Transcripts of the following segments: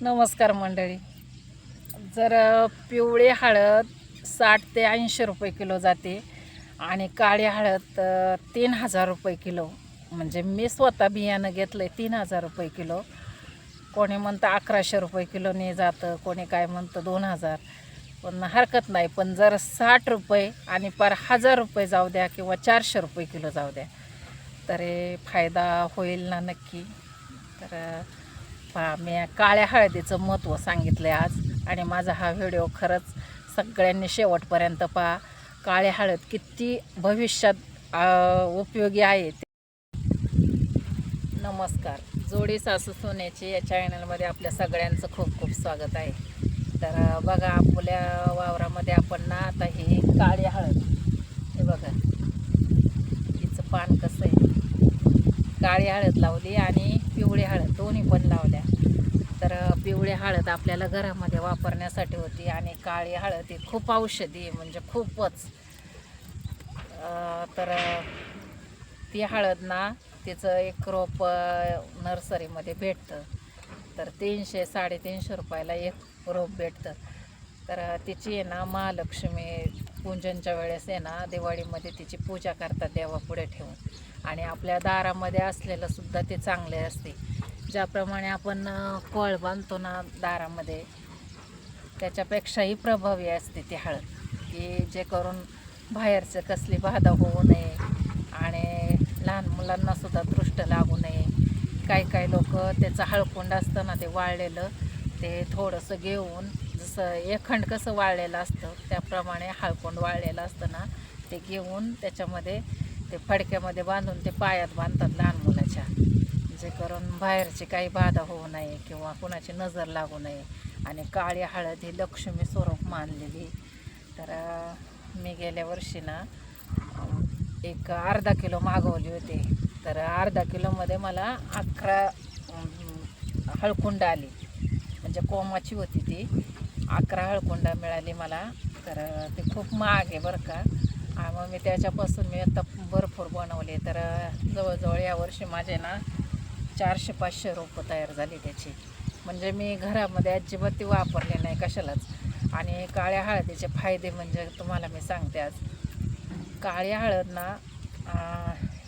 नमस्कार मंडळी. जर पिवळी हळद साठ ते ऐंशी रुपये किलो जाते आणि काळी हळद तीन हजार रुपये किलो. म्हणजे मी स्वतः बियाणं घेतलं आहे तीन हजार रुपये किलो. कोणी म्हणतं अकराशे रुपये किलोने जातं कोणी काय म्हणतं दोन हजार. पण हरकत नाही पण जर साठ रुपये आणि पर हजार रुपये जाऊ द्या किंवा चारशे रुपये किलो जाऊ द्या तरी फायदा होईल ना नक्की. तर पहा मी काळ्या हळदीचं महत्त्व सांगितलं आहे आज. आणि माझा हा व्हिडिओ खरंच सगळ्यांनी शेवटपर्यंत पहा. काळी हळद किती भविष्यात उपयोगी आहे नमस्कार. जोडी सासू सोन्याची या चॅनलमध्ये आपल्या सगळ्यांचं खूप खूप स्वागत आहे. तर बघा आपल्या वावरामध्ये आपण ना आता ही काळी हळद. हे बघा. हिचं पान कसं आहे. काळी हळद लावली आणि पिवळी हळद दोन्ही पण लावल्या. तर पिवळी हळद आपल्याला घरामध्ये वापरण्यासाठी होती आणि काळी हळद ही खूप औषधी आहे म्हणजे खूपच. तर ती हळद ना तिचं एक रोप नर्सरीमध्ये भेटतं. तर तीनशे साडेतीनशे रुपयाला एक रोप भेटतं. तर तिची आहे ना महालक्ष्मी पूजनच्या वेळेस आहे ना दिवाळीमध्ये तिची पूजा करतात देवापुढे ठेवून. आणि आपल्या दारामध्ये असलेलं सुद्धा ते चांगले असते. ज्याप्रमाणे आपण कळ बांधतो ना दारामध्ये त्याच्यापेक्षाही प्रभावी असते ती हळद. की जे करून बाहेरचं कसली बाधा होऊ नये आणि लहान मुलांनासुद्धा दृष्ट लागू नये. काही काही लोक त्याचं हळकुंड असतं ना ते वाळलेलं ते थोडंसं घेऊन जसं एखंड कसं वाळलेलं असतं त्याप्रमाणे हळकुंड वाळलेलं असतं ना ते घेऊन त्याच्यामध्ये ते फडक्यामध्ये बांधून ते पायात बांधतात लहान मुलाच्या. जे करून बाहेरची काही बाधा होऊ नये किंवा कुणाची नजर लागू नये. आणि काळी हळद ही लक्ष्मी स्वरूप मानलेली. तर मी गेल्या वर्षी ना एक अर्धा किलो मागवली होती. तर अर्धा किलोमध्ये मला अकरा हळकुंड आली. म्हणजे कोमाची होती ती. अकरा हळकुंड मिळाली मला. तर ते खूप महाग आहे बरं का. मग मी त्याच्यापासून मी आता भरपूर बनवले. तर जवळजवळ यावर्षी माझे ना चारशे पाचशे रोपं तयार झाली त्याची. म्हणजे मी घरामध्ये अजिबात ती वापरली नाही कशालाच. आणि काळ्या हळदीचे फायदे म्हणजे तुम्हाला मी सांगते आज. काळी हळद ना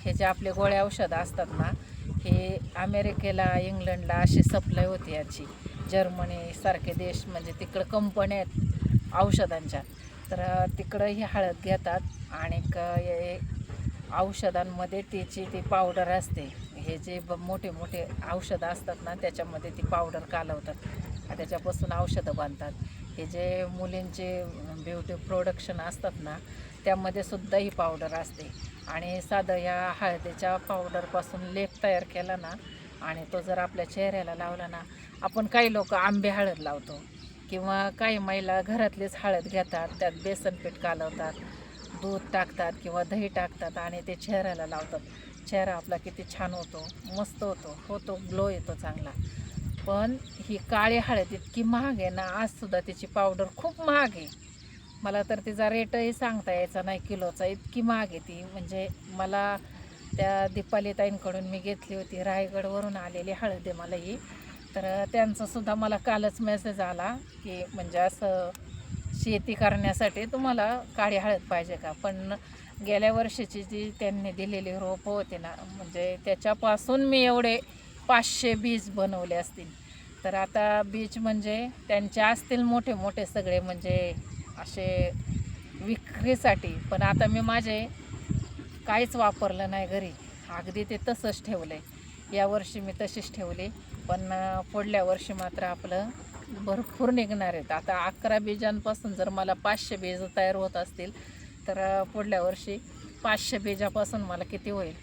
हे जे आपले गोळ्या औषधं असतात ना हे अमेरिकेला इंग्लंडला अशी सप्लाय होती याची. जर्मनीसारखे देश म्हणजे तिकडं कंपन्या आहेत औषधांच्या. तर तिकडं ही हळद घेतात. आणि औषधांमध्ये त्याची ती पावडर असते. हे जे ब मोठे मोठे औषधं असतात ना त्याच्यामध्ये ती पावडर कालवतात. त्याच्यापासून औषधं बांधतात हे जे मुलींचे ब्युटी प्रोडक्शन असतात ना त्यामध्ये सुद्धा ही पावडर असते. आणि साधं या हळदीच्या पावडरपासून लेप तयार केला ना आणि तो जर आपल्या चेहऱ्याला लावला ना आपण काही लोक आंबे हळद लावतो. किंवा काही महिला घरातलीच हळद घेतात त्यात बेसन पीठ कालवतात. दूध टाकतात किंवा दही टाकतात आणि ते चेहऱ्याला लावतात. चेहरा आपला किती छान होतो मस्त होतो होतो ग्लो येतो चांगला. पण ही काळी हळद इतकी महाग आहे ना आजसुद्धा तिची पावडर खूप महाग आहे. मला तर तिचा रेटही सांगता यायचा नाही किलोचा. इतकी महाग आहे ती. म्हणजे मला त्या दीपाली ताईंकडून मी घेतली होती. रायगडवरून आलेली हळद आहे मला ही. तर त्यांचासुद्धा मला कालच मेसेज आला की म्हणजे असं शेती करण्यासाठी तुम्हाला काळी हळद पाहिजे का? पण गेल्या वर्षीची जी त्यांनी दिलेली रोपं होती ना म्हणजे त्याच्यापासून मी एवढे पाचशे बीज बनवले असतील. तर आता बीज म्हणजे त्यांचे असतील मोठे मोठे सगळे म्हणजे असे विक्रीसाठी. पण आता मी माझे काहीच वापरलं नाही घरी. अगदी ते तसंच ठेवलं आहे यावर्षी मी तशीच ठेवली. पण पुढल्या वर्षी मात्र आपलं भरपूर निघणार आहेत. आता अकरा बीजांपासून जर मला पाचशे बीज तयार होत असतील तर पुढल्या वर्षी पाचशे बीजापासून मला किती होईल?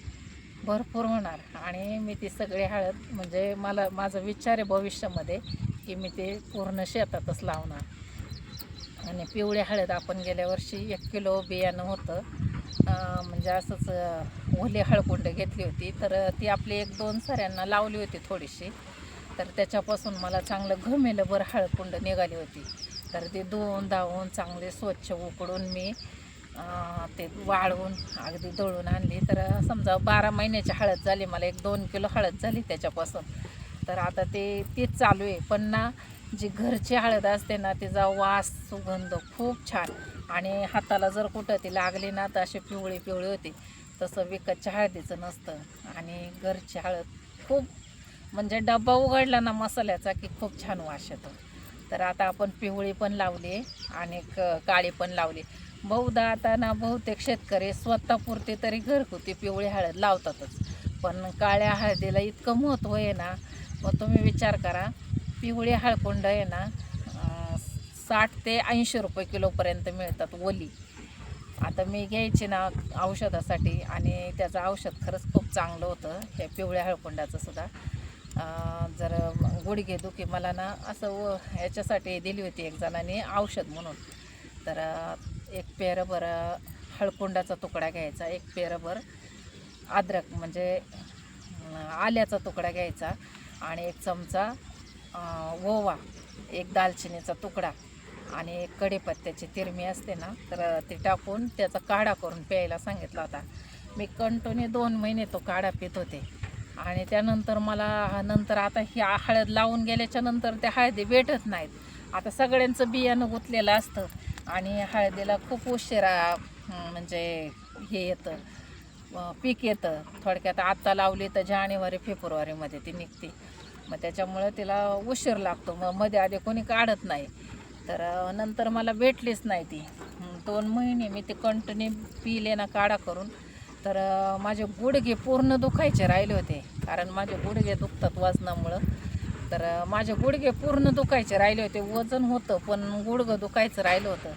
भरपूर होणार. आणि मी ती सगळी हळद म्हणजे मला माझा विचार आहे भविष्यामध्ये की मी ते पूर्ण शेतातच लावणार. आणि पिवळी हळद आपण गेल्या वर्षी एक किलो बियाणं होतं. म्हणजे असंच ओली हळकुंड घेतली होती. तर ती आपली एक दोन सऱ्यांना लावली होती थोडीशी. तर त्याच्यापासून मला चांगलं घमेलंभर हळकुंड निघाली होती. तर ते धुवून धावून चांगले स्वच्छ उकडून मी ते वाळवून अगदी दळून आणली. तर समजा बारा महिन्याची हळद झाली मला एक दोन किलो हळद झाली त्याच्यापासून. तर आता ते तेच चालू आहे. पण ना जी घरची हळद असते ना तिचा वास सुगंध खूप छान. आणि हाताला जर कुठं ती लागली ना तर अशी पिवळी पिवळी होती. तसं विकतच्या हळदीचं नसतं. आणि घरची हळद खूप म्हणजे डब्बा उघडला ना मसाल्याचा की खूप छान वास येतो. तर आता आपण पिवळी पण लावली आणि क- काळी पण लावली. बहुधा आता ना बहुतेक शेतकरी स्वतःपुरते तरी घरगुती पिवळी हळद लावतातच. पण काळ्या हळदीला इतकं महत्त्व आहे ना मग तुम्ही विचार करा पिवळी हळकुंड आहे ना साठ ते ऐंशी रुपये किलोपर्यंत मिळतात ओली. आता मी घ्यायची ना औषधासाठी आणि त्याचं औषध खरंच खूप चांगलं होतं हे पिवळ्या हळकुंडाचं सुद्धा. जर गुडघे दुखी मला ना असं व याच्यासाठी दिली होती एक जणाने औषध म्हणून. तर एक पेरभर हळकुंडाचा तुकडा घ्यायचा एक पेरभर अद्रक म्हणजे आल्याचा तुकडा घ्यायचा आणि एक चमचा ओवा एक दालचिनीचा तुकडा आणि एक कढीपत्त्याची तिरमी असते ना तर ती टाकून त्याचा काढा करून प्यायला सांगितला होता. मी कंटोने दोन महिने तो काढा पित होते. आणि त्यानंतर मला नंतर आता ही हळद लावून गेल्याच्यानंतर त्या हळदी भेटत नाहीत. आता सगळ्यांचं बियाणं गुतलेलं असतं आणि हळदीला खूप उशिरा म्हणजे हे येतं पीक येतं. थोडक्यात आत्ता लावली तर जानेवारी फेब्रुवारीमध्ये ती निघते. मग त्याच्यामुळं तिला उशीर लागतो. मग मध्ये आधी कोणी काढत नाही. तर नंतर मला भेटलीच नाही ती. दोन महिने मी ते कंटिन्यू पिले ना काढा करून तर माझे गुडघे पूर्ण दुखायचे राहिले होते. कारण माझे गुडघे दुखतात वजनामुळं. तर माझे गुडघे पूर्ण दुखायचे राहिले होते. वजन होतं पण गुडघं दुखायचं राहिलं होतं.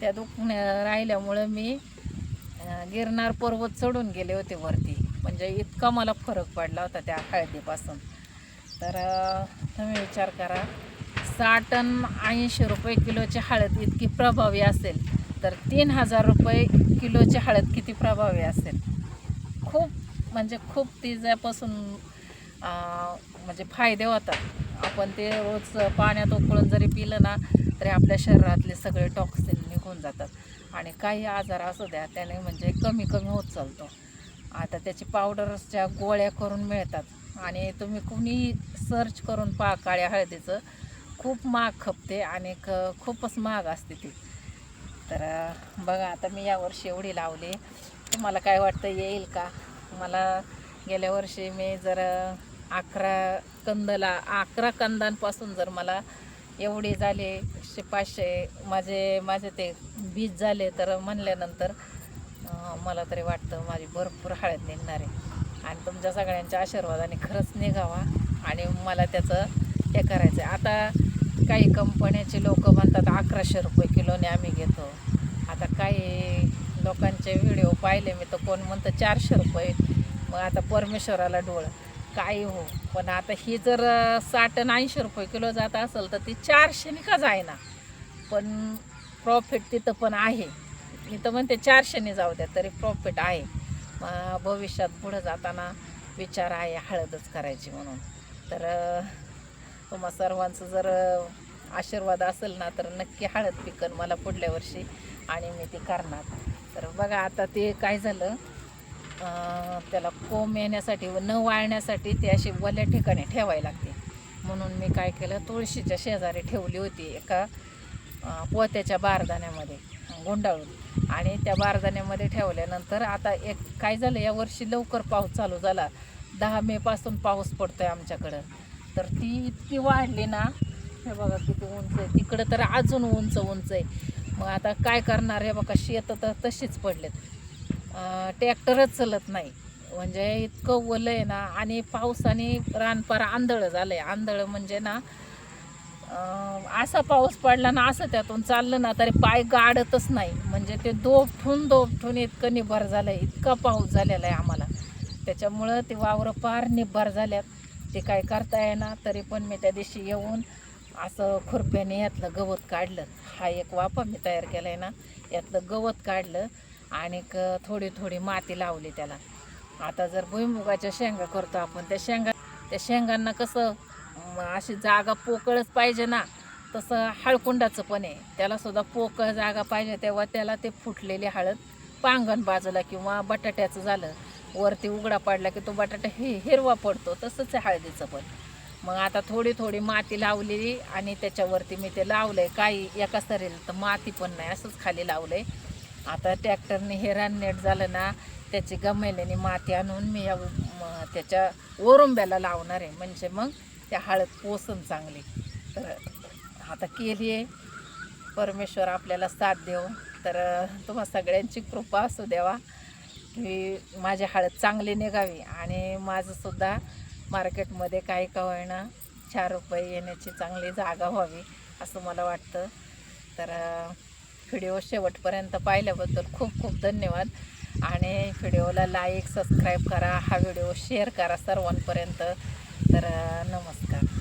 त्या दुखण्या राहिल्यामुळं मी गिरनार पर्वत चढून गेले होते वरती. म्हणजे इतका मला फरक पडला होता त्या हळदीपासून. तर तुम्ही विचार करा साठ आणि ऐंशी रुपये किलोची हळद इतकी प्रभावी असेल. तर तीन हजार रुपये किलोची हळद किती प्रभावी असेल? खूप म्हणजे खूप तिच्यापासून म्हणजे फायदे होतात. आपण ते रोज पाण्यात उकळून जरी पिलं ना तरी आपल्या शरीरातले सगळे टॉक्सिन निघून जातात. आणि काही आजार असू द्या त्याने म्हणजे कमी कमी होत चालतो. आता त्याची पावडरच्या गोळ्या करून मिळतात. आणि तुम्ही कुणी सर्च करून पा काळ्या हळदीचं. खूप महाग खपते आणि क खूपच महाग असते ती. तर बघा आता मी यावर्षी एवढी लावली. तुम्हाला काय वाटतं येईल का? मला गेल्या वर्षी मी जर अकरा कंदला अकरा कंदांपासून जर मला एवढी झाली शे पाचशे माझे माझे ते बीज झाले तर म्हणल्यानंतर मला तरी वाटतं माझी भरपूर हळद निघणार आहे. आणि तुमच्या सगळ्यांच्या आशीर्वादाने खरंच निघावा आणि मला त्याचं हे करायचं आहे आता काही कंपन्याचे लोक म्हणतात अकराशे रुपये किलोने आम्ही घेतो. आता काही लोकांचे व्हिडिओ पाहिले मी तर कोण म्हणतं चारशे रुपये. मग आता परमेश्वराला डोळ. काही हो पण आता ही जर साठ आणि ऐंशी रुपये किलो जात असेल तर ती चारशेने का जायना पण प्रॉफिट तिथं पण आहे. मी तर म्हणते चारशेने जाऊ द्या तरी प्रॉफिट आहे. मग भविष्यात पुढं जाताना विचार आहे हळदच करायची म्हणून. तर तुम्हा सर्वांचं जर आशीर्वाद असेल ना तर नक्की हळद पिकन मला पुढल्या वर्षी आणि मी ती करणार. तर बघा आता ते काय झालं त्याला कोंब येण्यासाठी व न वाळण्यासाठी ते अशी वल्या ठिकाणी ठेवायला लागते. म्हणून मी काय केलं तुळशीच्या शेजारी ठेवली होती एका पोत्याच्या बारदाण्यामध्ये गुंडाळून. आणि त्या बारदाण्यामध्ये ठेवल्यानंतर आता एक काय झालं या वर्षी लवकर पाऊस चालू झाला. दहा मेपासून पाऊस पडतो आहे आमच्याकडं. तर ती इतकी वाढली ना हे बघा किती उंच आहे. तिकडं तर अजून उंच उंच आहे. मग आता काय करणार हे बघा शेतं तर तशीच पडलेत. ट्रॅक्टरच चालत नाही. म्हणजे इतकं ओलं आहे ना आणि पावसाने रानपार आंधळं झालं आहे आंधळं म्हणजे ना असा पाऊस पडला ना असं त्यातून चाललं ना तरी पाय गाडतच नाही. म्हणजे ते दोपठून दोपठून इतकं निभार झालं आहे इतका पाऊस झालेला आहे आम्हाला. त्याच्यामुळं ते वावरं पार निभार झाल्यात. ते काय करता येणार तरी पण मी त्या दिवशी येऊन असं खुरप्याने यातलं गवत काढलं. हा एक वाफा मी तयार केला आहे ना यातलं गवत काढलं आणि क थोडी थोडी माती लावली त्याला. आता जर भुईमुगाच्या शेंगा करतो आपण त्या शेंगा त्या शेंगांना कसं अशी जागा पोकळच पाहिजे ना तसं हळकुंडाचं पण आहे. त्यालासुद्धा पोकळ जागा पाहिजे तेव्हा त्याला ते फुटलेली हळद पांगण बाजूला किंवा बटाट्याचं झालं वरती उघडा पडला की तो बटाटा हे हिरवा पडतो तसंच आहे हळदीचं पण. मग आता थोडी थोडी माती लावलेली आणि त्याच्यावरती मी ते लावलंय. काही एका सरील तर माती पण नाही असंच खाली लावलंय. आता ट्रॅक्टरने हे रान नेट झालं ना त्याची गमेल्याने माती आणून मी या त्याच्या ओरुंब्याला लावणार आहे. म्हणजे मग त्या हळद पोसन चांगली. तर आता केली आहे परमेश्वर आपल्याला साथ देऊ तर तुम्हा सगळ्यांची कृपा असू द्यावा. की माझी हळद चांगली निघावी आणि माझंसुद्धा मार्केटमध्ये काही का होईना चार रुपये येण्याची चांगली जागा व्हावी असं मला वाटतं. तर व्हिडिओ शेवटपर्यंत पाहिल्याबद्दल खूप खूप धन्यवाद. आणि व्हिडिओला लाईक सबस्क्राईब करा हा व्हिडिओ शेअर करा सर्वांपर्यंत. तर नमस्कार.